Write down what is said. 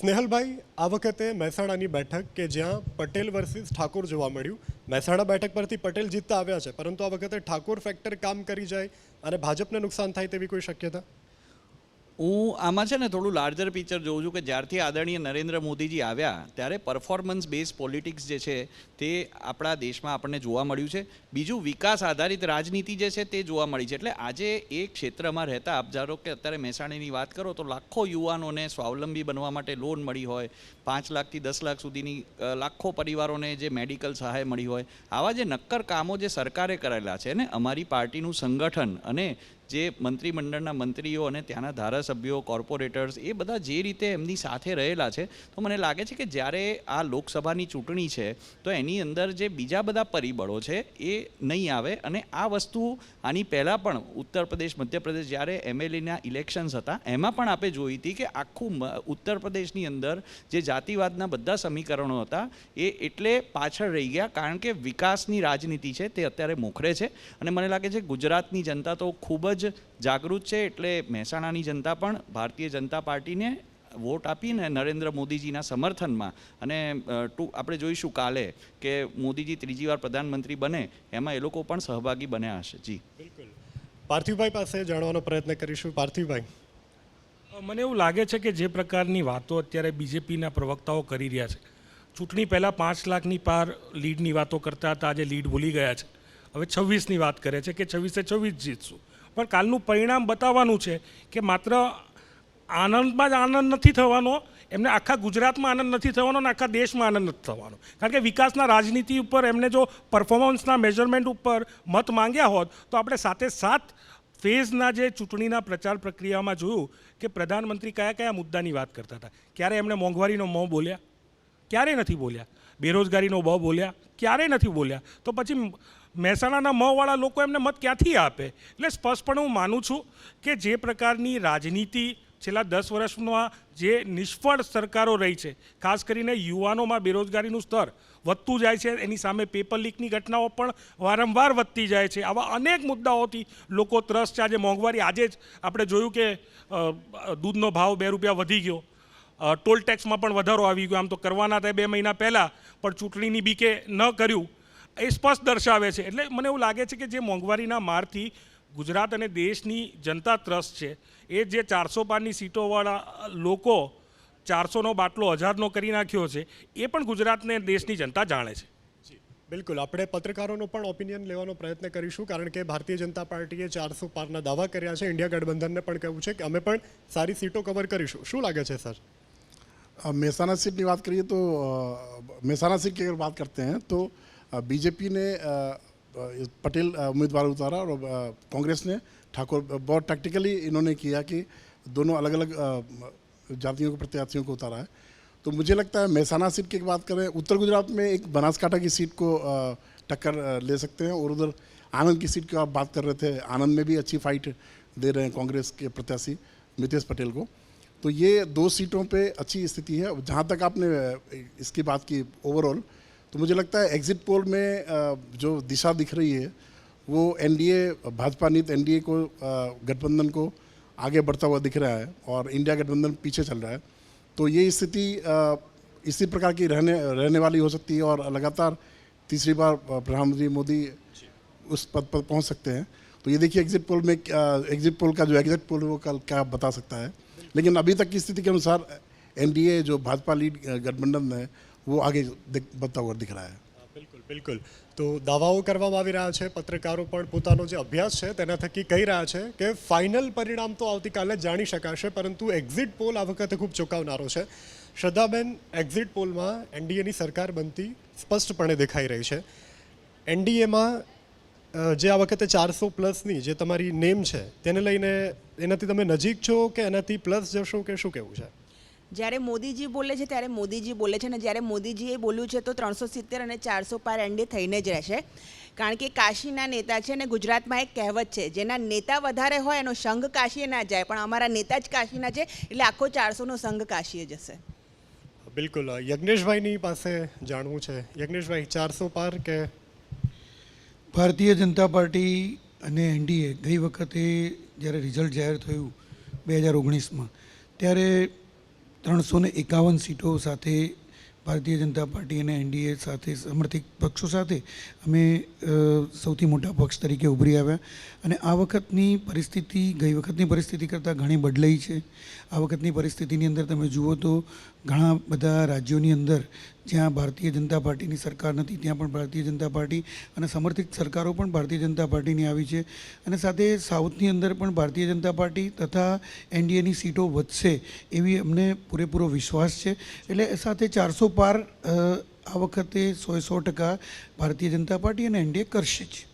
સ્નેહલભાઈ, આ વખતે મહેસાણાની બેઠક કે જ્યાં પટેલ વર્સિસ ઠાકોર જોવા મળ્યું. મહેસાણા બેઠક પરથી પટેલ જીતતા આવ્યા છે, પરંતુ આ વખતે ઠાકોર ફેક્ટર કામ કરી જાય અને ભાજપને નુકસાન થાય તેવી કોઈ શક્યતા? હું આમાં છે ને થોડું લાર્જર પિક્ચર જોઉં છું કે જ્યારથી આદરણીય નરેન્દ્ર મોદીજી આવ્યા, ત્યારે પરફોર્મન્સ બેઝ પોલિટિક્સ જે છે તે આપણા દેશમાં આપણને જોવા મળ્યું છે. બીજું વિકાસ આધારિત રાજનીતિ જે છે તે જોવા મળી છે. એટલે આજે એ ક્ષેત્રમાં રહેતા ધારો કે અત્યારે મહેસાણીની વાત કરો તો લાખો યુવાનોને સ્વાવલંબી બનવા માટે લોન મળી હોય, પાંચ લાખથી દસ લાખ સુધીની લાખો પરિવારોને જે મેડિકલ સહાય મળી હોય. આવા જે નક્કર કામો જે સરકારે કરેલા છે ને, અમારી પાર્ટીનું સંગઠન અને જે મંત્રીમંડળના મંત્રીઓ અને ત્યાંના ધારાસભ્યો, કોર્પોરેટર્સ એ બધા જે રીતે એમની સાથે રહેલા છે, તો મને લાગે છે કે જ્યારે આ લોકસભાની ચૂંટણી છે, તો એની અંદર જે બીજા બધા પરિબળો છે એ નહીં આવે અને આ વસ્તુ આની પહેલાં પણ ઉત્તર પ્રદેશ મધ્યપ્રદેશ જ્યારે એમએલએના ઇલેક્શન્સ હતા, એમાં પણ આપણે જોઈ હતી કે આખું ઉત્તર પ્રદેશની અંદર જે જાતિવાદના બધા સમીકરણો હતા એ એટલે પાછળ રહી ગયા, કારણ કે વિકાસની રાજનીતિ છે તે અત્યારે મોખરે છે અને મને લાગે છે ગુજરાતની જનતા તો ખૂબ જ જાગૃત છે એટલે મહેસાણાની જનતા પણ ભારતીય જનતા પાર્ટીને વોટ આપીને નરેન્દ્ર મોદીજીના સમર્થનમાં અને ટૂંક ટુ આપણે જોઈશું કાલે કે મોદીજી ત્રીજી વાર પ્રધાનમંત્રી બને એમાં એ લોકો પણ સહભાગી બન્યા હશે. જી. બિલકુલ. પાર્થિવભાઈ પાસે જાણવાનો પ્રયત્ન કરીશું. પાર્થિવભાઈ. મને એવું લાગે છે કે જે પ્રકારની વાતો અત્યારે બીજેપીના પ્રવક્તાઓ કરી રહ્યા છે. ચૂંટણી પહેલાં પાંચ લાખની પાર લીડની વાતો કરતા હતા આજે લીડ ભૂલી ગયા છે. હવે છવ્વીસની વાત કરે છે કે છવ્વીસે છવ્વીસ જીતશું. પણ કાલનું પરિણામ બતાવવાનું છે કે માત્ર આનંદમાં જ આનંદ નથી થવાનો, એમને આખા ગુજરાતમાં આનંદ નથી થવાનો અને આખા દેશમાં આનંદ નથી થવાનો. કારણ કે વિકાસના રાજનીતિ ઉપર એમને જો પરફોર્મન્સના મેજરમેન્ટ ઉપર મત માંગ્યા હોત, તો આપણે સાથે સાથ ફેઝના જે ચૂંટણીના પ્રચાર પ્રક્રિયામાં જોયું કે પ્રધાનમંત્રી કયા કયા મુદ્દાની વાત કરતા હતા. ક્યારે એમણે મોંઘવારીનો મોં બોલ્યા? ક્યારે નથી બોલ્યા? બેરોજગારીનો બ બોલ્યા? ક્યારે નથી બોલ્યા? તો પછી મહેસાણાના મવાળા લોકો એમને મત ક્યાંથી આપે? એટલે સ્પષ્ટપણે હું માનું છું કે જે પ્રકારની રાજનીતિ છેલ્લા દસ વર્ષમાં જે નિષ્ફળ સરકારો રહી છે, ખાસ કરીને યુવાનોમાં બેરોજગારીનું સ્તર વધતું જાય છે, એની સામે પેપર લીકની ઘટનાઓ પણ વારંવાર વધતી જાય છે. આવા અનેક મુદ્દાઓથી લોકો ત્રસ્ત છે. આજે મોંઘવારી, આજે જ આપણે જોયું કે દૂધનો ભાવ બે રૂપિયા વધી ગયો. ટોલ ટેક્સમાં પણ વધારો આવી ગયો. આમ તો કરવાના હતા બે મહિના પહેલાં, પણ ચૂંટણીની બીકે ન કર્યું. એ સ્પષ્ટ દર્શાવે છે એટલે મને એવું લાગે છે કે જે મોંઘવારીના મારથી ગુજરાત અને દેશની જનતા ત્રસ્ત છે એ જે ચારસો પારની સીટોવાળા લોકો ચારસોનો બાટલો હજારનો કરી નાખ્યો છે એ પણ ગુજરાતને દેશની જનતા જાણે છે બિલકુલ આપણે પત્રકારોનો પણ ઓપિનિયન લેવાનો પ્રયત્ન કરીશું કારણ કે ભારતીય જનતા પાર્ટીએ ચારસો પારના દાવા કર્યા છે ઇન્ડિયા ગઠબંધનને પણ કહ્યું છે કે અમે પણ સારી સીટો કવર કરીશું શું લાગે છે સર अब मेहसाना सीट की बात करिए तो अ, मेहसाना सीट की अगर बात करते हैं तो बीजेपी ने पटेल उम्मीदवार उतारा और कांग्रेस ने ठाकुर बहुत टैक्टिकली इन्होंने किया कि दोनों अलग अलग जातियों के, प्रत्याशियों को उतारा है। तो मुझे लगता है मेहसाना सीट की बात करें, उत्तर गुजरात में एक बनासकाठा की सीट को टक्कर ले सकते हैं और उधर आनंद की सीट की आप बात कर रहे थे, आनंद में भी अच्छी फाइट दे रहे हैं कांग्रेस के प्रत्याशी मितेश पटेल को। तो ये दो सीटों पे अच्छी स्थिति है। जहाँ तक आपने इसकी बात की ओवरऑल तो मुझे लगता है एग्जिट पोल में जो दिशा दिख रही है वो एनडीए भाजपा नीत एनडीए को गठबंधन को आगे बढ़ता हुआ दिख रहा है और इंडिया गठबंधन पीछे चल रहा है। तो ये स्थिति इसी प्रकार की रहने रहने वाली हो सकती है और लगातार तीसरी बार प्रधानमंत्री मोदी उस पद पर पहुँच सकते हैं। तो ये देखिए एग्जिट पोल में एग्जिट पोल का जो एग्जिट पोल है वो कल क्या बता सकता है। लेकिन अभी तक की स्थिति के अनुसार एनडीए जो भाजपा लीड गठबंधन है वो आगे दिख- बढ़ता हुआ दिख रहा है બિલકુલ બિલકુલ તો દાવાઓ કરવામાં આવી રહ્યા છે પત્રકારો પણ પોતાનો જે અભ્યાસ છે તેના થકી કહી રહ્યા છે કે ફાઇનલ પરિણામ તો આવતીકાલે જ જાણી શકાશે પરંતુ એક્ઝિટ પોલ આ વખતે ખૂબ ચોંકાવનારો છે શ્રદ્ધાબેન એક્ઝિટ પોલમાં એનડીએની સરકાર બનતી સ્પષ્ટપણે દેખાઈ રહી છે એનડીએમાં જે આ વખતે ચારસો પ્લસની જે તમારી નેમ છે તેને લઈને એનાથી તમે નજીક છો કે એનાથી પ્લસ જશો કે શું કહેવું છે જ્યારે મોદીજી બોલે છે ત્યારે મોદીજી બોલે છે અને જ્યારે મોદીજીએ બોલ્યું છે તો ત્રણસો સિત્તેર અને ચારસો પાર એનડી થઈને જ રહેશે. કારણ કે કાશીના નેતા છે અને ગુજરાતમાં એક કહેવત છે જેના નેતા વધારે હોય એનો સંઘ કાશીએ ના જાય પણ અમારા નેતા જ કાશીના છે એટલે આખો ચારસોનો સંઘ કાશીએ જશે. બિલકુલ. યજ્ઞેશભાઈની પાસે જાણવું છે. યજ્ઞેશભાઈ ચારસો પાર કે ભારતીય જનતા પાર્ટી અને એનડીએ ગઈ વખતે જ્યારે રિઝલ્ટ જાહેર થયું બે હજાર ઓગણીસમાં ત્યારે ત્રણસો એકાવન સીટો સાથે ભારતીય જનતા પાર્ટી અને એનડીએ સાથે સમર્થિત પક્ષો સાથે અમે સૌથી મોટા પક્ષ તરીકે ઉભરી આવ્યા. અને આ વખતની પરિસ્થિતિ, ગઈ વખતની પરિસ્થિતિ કરતાં ઘણી બદલાઈ છે. આ વખતની પરિસ્થિતિની અંદર તમે જુઓ તો ઘણા બધા રાજ્યોની અંદર જ્યાં ભારતીય જનતા પાર્ટીની સરકાર નથી, ત્યાં પણ ભારતીય જનતા પાર્ટી અને સમર્થિત સરકારો પણ ભારતીય જનતા પાર્ટીની આવી છે. અને સાથે સાઉથની અંદર પણ ભારતીય જનતા પાર્ટી તથા એનડીએની સીટો વધશે એવી અમને પૂરેપૂરો વિશ્વાસ છે. એટલે સાથે ચારસો પાર આ વખતે સો સો ટકા ભારતીય જનતા પાર્ટી અને એનડીએ કરશે જ.